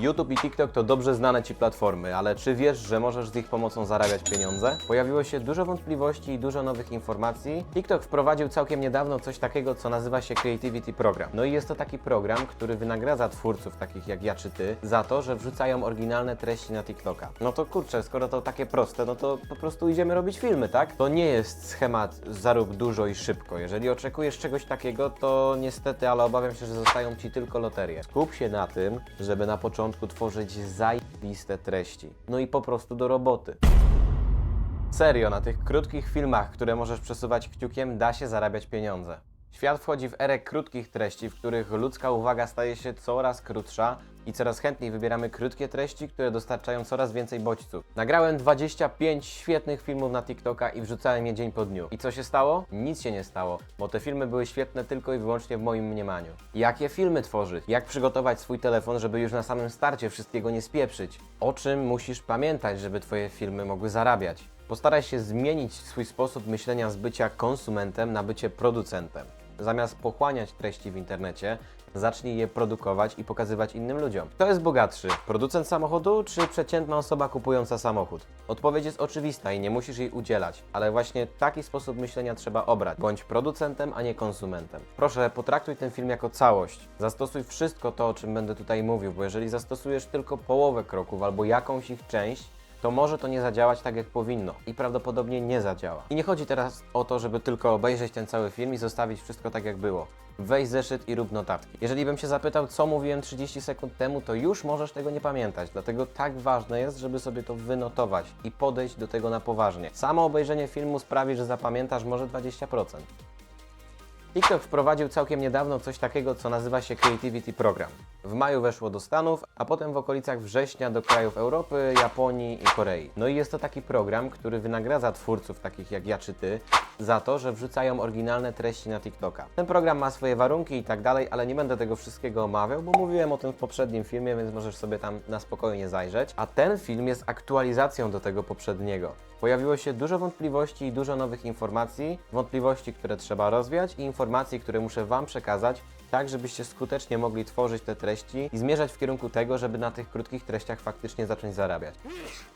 YouTube i TikTok to dobrze znane Ci platformy, ale czy wiesz, że możesz z ich pomocą zarabiać pieniądze? Pojawiło się dużo wątpliwości i dużo nowych informacji. TikTok wprowadził całkiem niedawno coś takiego, co nazywa się Creativity Program. No i jest to taki program, który wynagradza twórców takich jak ja czy Ty za to, że wrzucają oryginalne treści na TikToka. No to kurczę, skoro to takie proste, no to po prostu idziemy robić filmy, tak? To nie jest schemat zarób dużo i szybko. Jeżeli oczekujesz czegoś takiego, to niestety, ale obawiam się, że zostają Ci tylko loterie. Skup się na tym, żeby na początku tworzyć zajebiste treści. No i po prostu do roboty. Serio, na tych krótkich filmach, które możesz przesuwać kciukiem, da się zarabiać pieniądze. Świat wchodzi w erę krótkich treści, w których ludzka uwaga staje się coraz krótsza i coraz chętniej wybieramy krótkie treści, które dostarczają coraz więcej bodźców. Nagrałem 25 świetnych filmów na TikToka i wrzucałem je dzień po dniu. I co się stało? Nic się nie stało, bo te filmy były świetne tylko i wyłącznie w moim mniemaniu. Jakie filmy tworzyć? Jak przygotować swój telefon, żeby już na samym starcie wszystkiego nie spieprzyć? O czym musisz pamiętać, żeby Twoje filmy mogły zarabiać? Postaraj się zmienić swój sposób myślenia z bycia konsumentem na bycie producentem. Zamiast pochłaniać treści w internecie, zacznij je produkować i pokazywać innym ludziom. Kto jest bogatszy? Producent samochodu czy przeciętna osoba kupująca samochód? Odpowiedź jest oczywista i nie musisz jej udzielać, ale właśnie taki sposób myślenia trzeba obrać. Bądź producentem, a nie konsumentem. Proszę, potraktuj ten film jako całość. Zastosuj wszystko to, o czym będę tutaj mówił, bo jeżeli zastosujesz tylko połowę kroków albo jakąś ich część, to może to nie zadziałać tak, jak powinno i prawdopodobnie nie zadziała. I nie chodzi teraz o to, żeby tylko obejrzeć ten cały film i zostawić wszystko tak, jak było. Weź zeszyt i rób notatki. Jeżeli bym się zapytał, co mówiłem 30 sekund temu, to już możesz tego nie pamiętać. Dlatego tak ważne jest, żeby sobie to wynotować i podejść do tego na poważnie. Samo obejrzenie filmu sprawi, że zapamiętasz może 20%. TikTok wprowadził całkiem niedawno coś takiego, co nazywa się Creativity Program. W maju weszło do Stanów, a potem w okolicach września do krajów Europy, Japonii i Korei. No i jest to taki program, który wynagradza twórców takich jak ja czy ty za to, że wrzucają oryginalne treści na TikToka. Ten program ma swoje warunki i tak dalej, ale nie będę tego wszystkiego omawiał, bo mówiłem o tym w poprzednim filmie, więc możesz sobie tam na spokojnie zajrzeć. A ten film jest aktualizacją do tego poprzedniego. Pojawiło się dużo wątpliwości i dużo nowych informacji, wątpliwości, które trzeba rozwiać i informacji, które muszę Wam przekazać, tak żebyście skutecznie mogli tworzyć te treści i zmierzać w kierunku tego, żeby na tych krótkich treściach faktycznie zacząć zarabiać.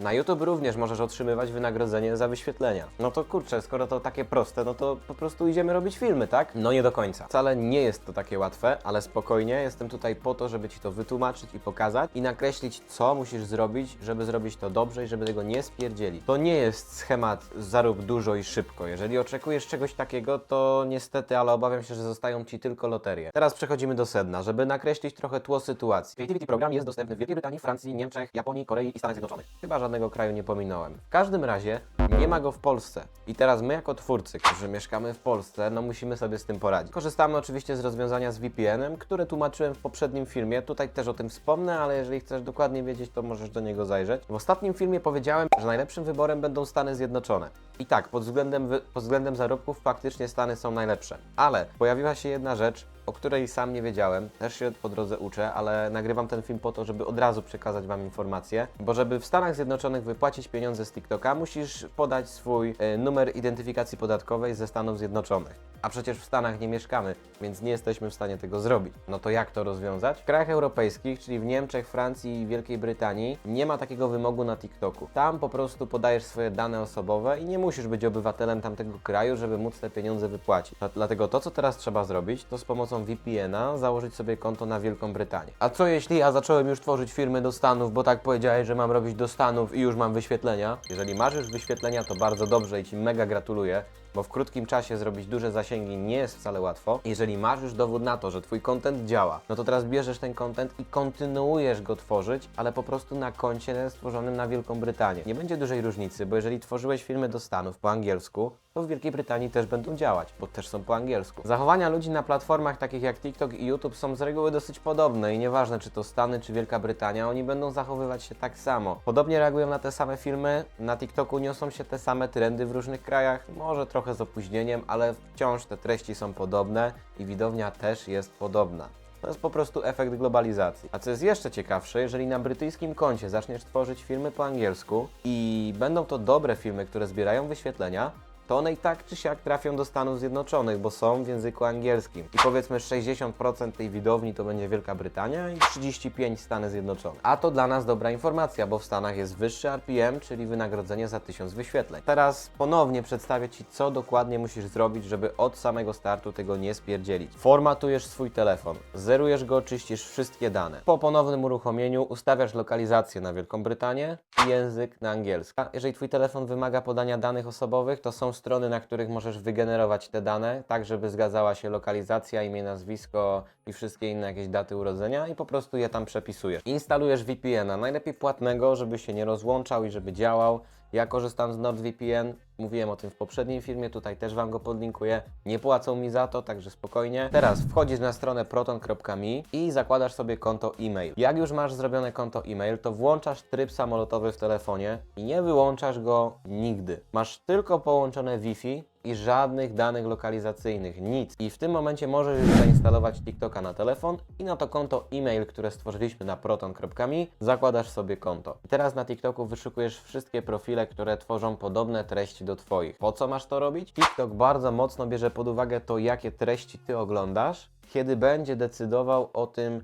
Na YouTube również możesz otrzymywać wynagrodzenie za wyświetlenia. No to kurczę, skoro to takie proste, no to po prostu idziemy robić filmy, tak? No nie do końca. Wcale nie jest to takie łatwe, ale spokojnie, jestem tutaj po to, żeby Ci to wytłumaczyć i pokazać i nakreślić, co musisz zrobić, żeby zrobić to dobrze i żeby tego nie spierdzieli. To nie jest schemat zarób dużo i szybko. Jeżeli oczekujesz czegoś takiego, to niestety, ale obawiam się, że zostają Ci tylko loterie. Teraz przechodzimy do sedna, żeby nakreślić trochę tło sytuacji. Creativity Program jest dostępny w Wielkiej Brytanii, Francji, Niemczech, Japonii, Korei i Stanach Zjednoczonych. Chyba żadnego kraju nie pominąłem. W każdym razie nie ma go w Polsce. I teraz my jako twórcy, którzy mieszkamy w Polsce, no musimy sobie z tym poradzić. Korzystamy oczywiście z rozwiązania z VPN-em, które tłumaczyłem w poprzednim filmie. Tutaj też o tym wspomnę, ale jeżeli chcesz dokładnie wiedzieć, to możesz do niego zajrzeć. W ostatnim filmie powiedziałem, że najlepszym wyborem będą Stany Zjednoczone. I tak, pod względem, pod względem zarobków faktycznie Stany są najlepsze. Ale pojawiła się jedna rzecz, o której sam nie wiedziałem, też się po drodze uczę, ale nagrywam ten film po to, żeby od razu przekazać Wam informacje, bo żeby w Stanach Zjednoczonych wypłacić pieniądze z TikToka, musisz podać swój e, numer identyfikacji podatkowej ze Stanów Zjednoczonych. A przecież w Stanach nie mieszkamy, więc nie jesteśmy w stanie tego zrobić. No to jak to rozwiązać? W krajach europejskich, czyli w Niemczech, Francji i Wielkiej Brytanii, nie ma takiego wymogu na TikToku. Tam po prostu podajesz swoje dane osobowe i nie musisz być obywatelem tamtego kraju, żeby móc te pieniądze wypłacić. Dla- Dlatego to, co teraz trzeba zrobić, to z pomocą VPN-a założyć sobie konto na Wielką Brytanię. A co jeśli ja zacząłem już tworzyć firmy do Stanów, bo tak powiedziałeś, że mam robić do Stanów i już mam wyświetlenia? Jeżeli już wyświetlenia, to bardzo dobrze i Ci mega gratuluję bo w krótkim czasie zrobić duże zasięgi nie jest wcale łatwo. Jeżeli masz już dowód na to, że Twój content działa, no to teraz bierzesz ten content i kontynuujesz go tworzyć, ale po prostu na koncie stworzonym na Wielką Brytanię. Nie będzie dużej różnicy, bo jeżeli tworzyłeś filmy do Stanów po angielsku, to w Wielkiej Brytanii też będą działać, bo też są po angielsku. Zachowania ludzi na platformach takich jak TikTok i YouTube są z reguły dosyć podobne i nieważne czy to Stany czy Wielka Brytania, oni będą zachowywać się tak samo. Podobnie reagują na te same filmy, na TikToku niosą się te same trendy w różnych krajach, może trochę z opóźnieniem, ale wciąż te treści są podobne i widownia też jest podobna. To jest po prostu efekt globalizacji. A co jest jeszcze ciekawsze, jeżeli na brytyjskim koncie zaczniesz tworzyć filmy po angielsku i będą to dobre filmy, które zbierają wyświetlenia, to one i tak czy siak trafią do Stanów Zjednoczonych, bo są w języku angielskim. I powiedzmy 60% tej widowni to będzie Wielka Brytania i 35% Stany Zjednoczone. A to dla nas dobra informacja, bo w Stanach jest wyższy RPM, czyli wynagrodzenie za 1000 wyświetleń. Teraz ponownie przedstawię Ci, co dokładnie musisz zrobić, żeby od samego startu tego nie spierdzielić. Formatujesz swój telefon, zerujesz go, czyścisz wszystkie dane. Po ponownym uruchomieniu ustawiasz lokalizację na Wielką Brytanię i język na angielski. A jeżeli Twój telefon wymaga podania danych osobowych, to są strony, na których możesz wygenerować te dane, tak żeby zgadzała się lokalizacja, imię, nazwisko i wszystkie inne jakieś daty urodzenia i po prostu je tam przepisujesz. Instalujesz VPN-a, najlepiej płatnego, żeby się nie rozłączał i żeby działał. Ja korzystam z NordVPN, mówiłem o tym w poprzednim filmie, tutaj też Wam go podlinkuję. Nie płacą mi za to, także spokojnie. Teraz wchodzisz na stronę proton.me i zakładasz sobie konto e-mail. Jak już masz zrobione konto e-mail, to włączasz tryb samolotowy w telefonie i nie wyłączasz go nigdy. Masz tylko połączone Wi-Fi i żadnych danych lokalizacyjnych, nic. I w tym momencie możesz już zainstalować TikToka na telefon i na to konto e-mail, które stworzyliśmy na proton.me, zakładasz sobie konto. I teraz na TikToku wyszukujesz wszystkie profile, które tworzą podobne treści do Twoich. Po co masz to robić? TikTok bardzo mocno bierze pod uwagę to, jakie treści Ty oglądasz, kiedy będzie decydował o tym,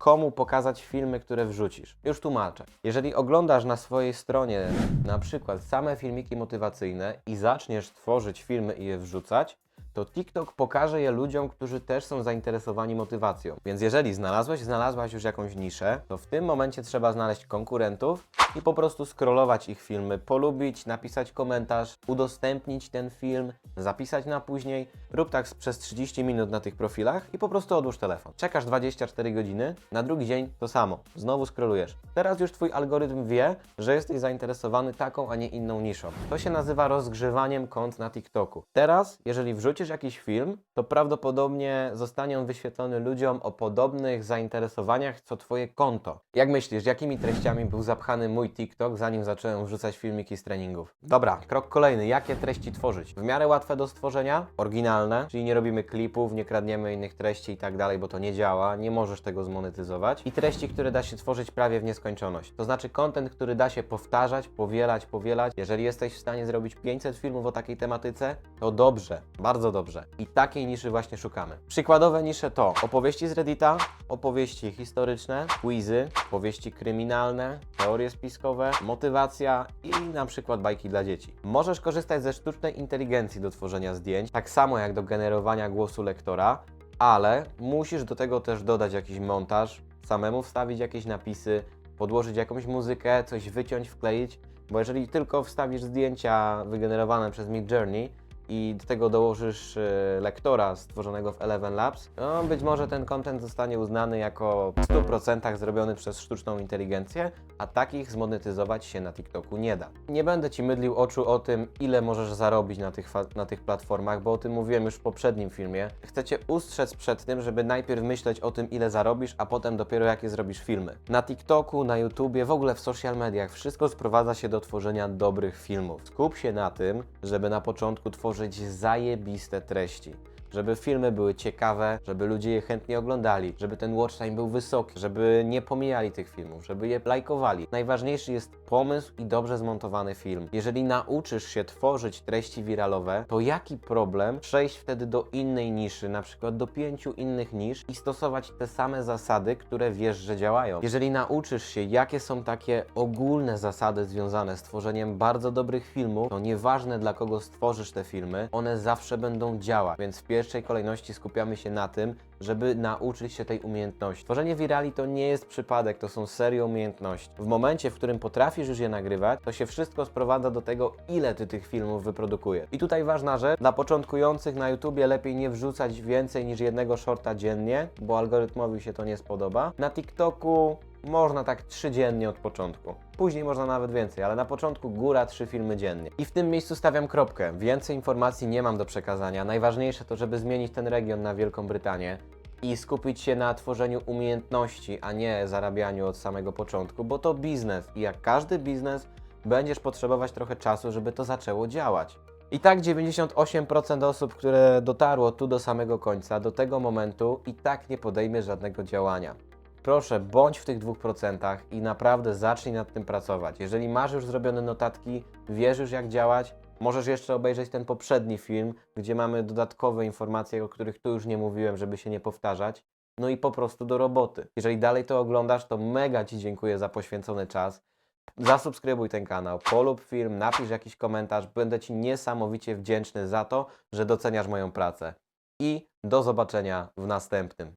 komu pokazać filmy, które wrzucisz. Już tłumaczę. Jeżeli oglądasz na swojej stronie na przykład same filmiki motywacyjne i zaczniesz tworzyć filmy i je wrzucać, to TikTok pokaże je ludziom, którzy też są zainteresowani motywacją. Więc jeżeli znalazłeś, znalazłaś już jakąś niszę, to w tym momencie trzeba znaleźć konkurentów i po prostu scrollować ich filmy, polubić, napisać komentarz, udostępnić ten film, zapisać na później. Rób tak przez 30 minut na tych profilach i po prostu odłóż telefon. Czekasz 24 godziny, na drugi dzień to samo. Znowu scrollujesz. Teraz już Twój algorytm wie, że jesteś zainteresowany taką, a nie inną niszą. To się nazywa rozgrzewaniem kont na TikToku. Teraz, jeżeli wrzucisz jakiś film, to prawdopodobnie zostanie on wyświetlony ludziom o podobnych zainteresowaniach co Twoje konto. Jak myślisz, jakimi treściami był zapchany mój TikTok, zanim zacząłem wrzucać filmiki z treningów? Dobra, krok kolejny. Jakie treści tworzyć? W miarę łatwe do stworzenia, oryginalne, czyli nie robimy klipów, nie kradniemy innych treści i tak dalej, bo to nie działa, nie możesz tego zmonetyzować. I treści, które da się tworzyć prawie w nieskończoność. To znaczy content, który da się powtarzać, powielać, powielać. Jeżeli jesteś w stanie zrobić 500 filmów o takiej tematyce, to dobrze, bardzo dobrze. I takiej niszy właśnie szukamy. Przykładowe nisze to opowieści z Reddita, opowieści historyczne, quizy, opowieści kryminalne, teorie spiskowe, motywacja i na przykład bajki dla dzieci. Możesz korzystać ze sztucznej inteligencji do tworzenia zdjęć, tak samo jak do generowania głosu lektora, ale musisz do tego też dodać jakiś montaż, samemu wstawić jakieś napisy, podłożyć jakąś muzykę, coś wyciąć, wkleić, bo jeżeli tylko wstawisz zdjęcia wygenerowane przez Mid Journey i do tego dołożysz e, lektora stworzonego w Eleven Labs, no być może ten content zostanie uznany jako w 100% zrobiony przez sztuczną inteligencję, a takich zmonetyzować się na TikToku nie da. Nie będę Ci mydlił oczu o tym, ile możesz zarobić na tych, na tych platformach, bo o tym mówiłem już w poprzednim filmie. Chcę Cię ustrzec przed tym, żeby najpierw myśleć o tym, ile zarobisz, a potem dopiero jakie zrobisz filmy. Na TikToku, na YouTubie, w ogóle w social mediach wszystko sprowadza się do tworzenia dobrych filmów. Skup się na tym, żeby na początku tworzyć zajebiste treści. Żeby filmy były ciekawe, żeby ludzie je chętnie oglądali, żeby ten watch time był wysoki, żeby nie pomijali tych filmów, żeby je lajkowali. Najważniejszy jest pomysł i dobrze zmontowany film. Jeżeli nauczysz się tworzyć treści wiralowe, to jaki problem przejść wtedy do innej niszy, na przykład do pięciu innych nisz i stosować te same zasady, które wiesz, że działają. Jeżeli nauczysz się, jakie są takie ogólne zasady związane z tworzeniem bardzo dobrych filmów, to nieważne dla kogo stworzysz te filmy, one zawsze będą działać. Więc w pierwszej kolejności skupiamy się na tym, żeby nauczyć się tej umiejętności. Tworzenie wirali to nie jest przypadek, to są serio umiejętności. W momencie, w którym potrafisz już je nagrywać, to się wszystko sprowadza do tego, ile ty tych filmów wyprodukujesz. I tutaj ważna rzecz, dla początkujących na YouTubie lepiej nie wrzucać więcej niż jednego shorta dziennie, bo algorytmowi się to nie spodoba. Na TikToku można tak trzy dziennie od początku. Później można nawet więcej, ale na początku góra trzy filmy dziennie. I w tym miejscu stawiam kropkę. Więcej informacji nie mam do przekazania. Najważniejsze to, żeby zmienić ten region na Wielką Brytanię i skupić się na tworzeniu umiejętności, a nie zarabianiu od samego początku, bo to biznes i jak każdy biznes będziesz potrzebować trochę czasu, żeby to zaczęło działać. I tak 98% osób, które dotarło tu do samego końca, do tego momentu, i tak nie podejmie żadnego działania. Proszę, bądź w tych 2% i naprawdę zacznij nad tym pracować. Jeżeli masz już zrobione notatki, wiesz już jak działać, Możesz jeszcze obejrzeć ten poprzedni film, gdzie mamy dodatkowe informacje, o których tu już nie mówiłem, żeby się nie powtarzać. No i po prostu do roboty. Jeżeli dalej to oglądasz, to mega Ci dziękuję za poświęcony czas. Zasubskrybuj ten kanał, polub film, napisz jakiś komentarz. Będę Ci niesamowicie wdzięczny za to, że doceniasz moją pracę. I do zobaczenia w następnym.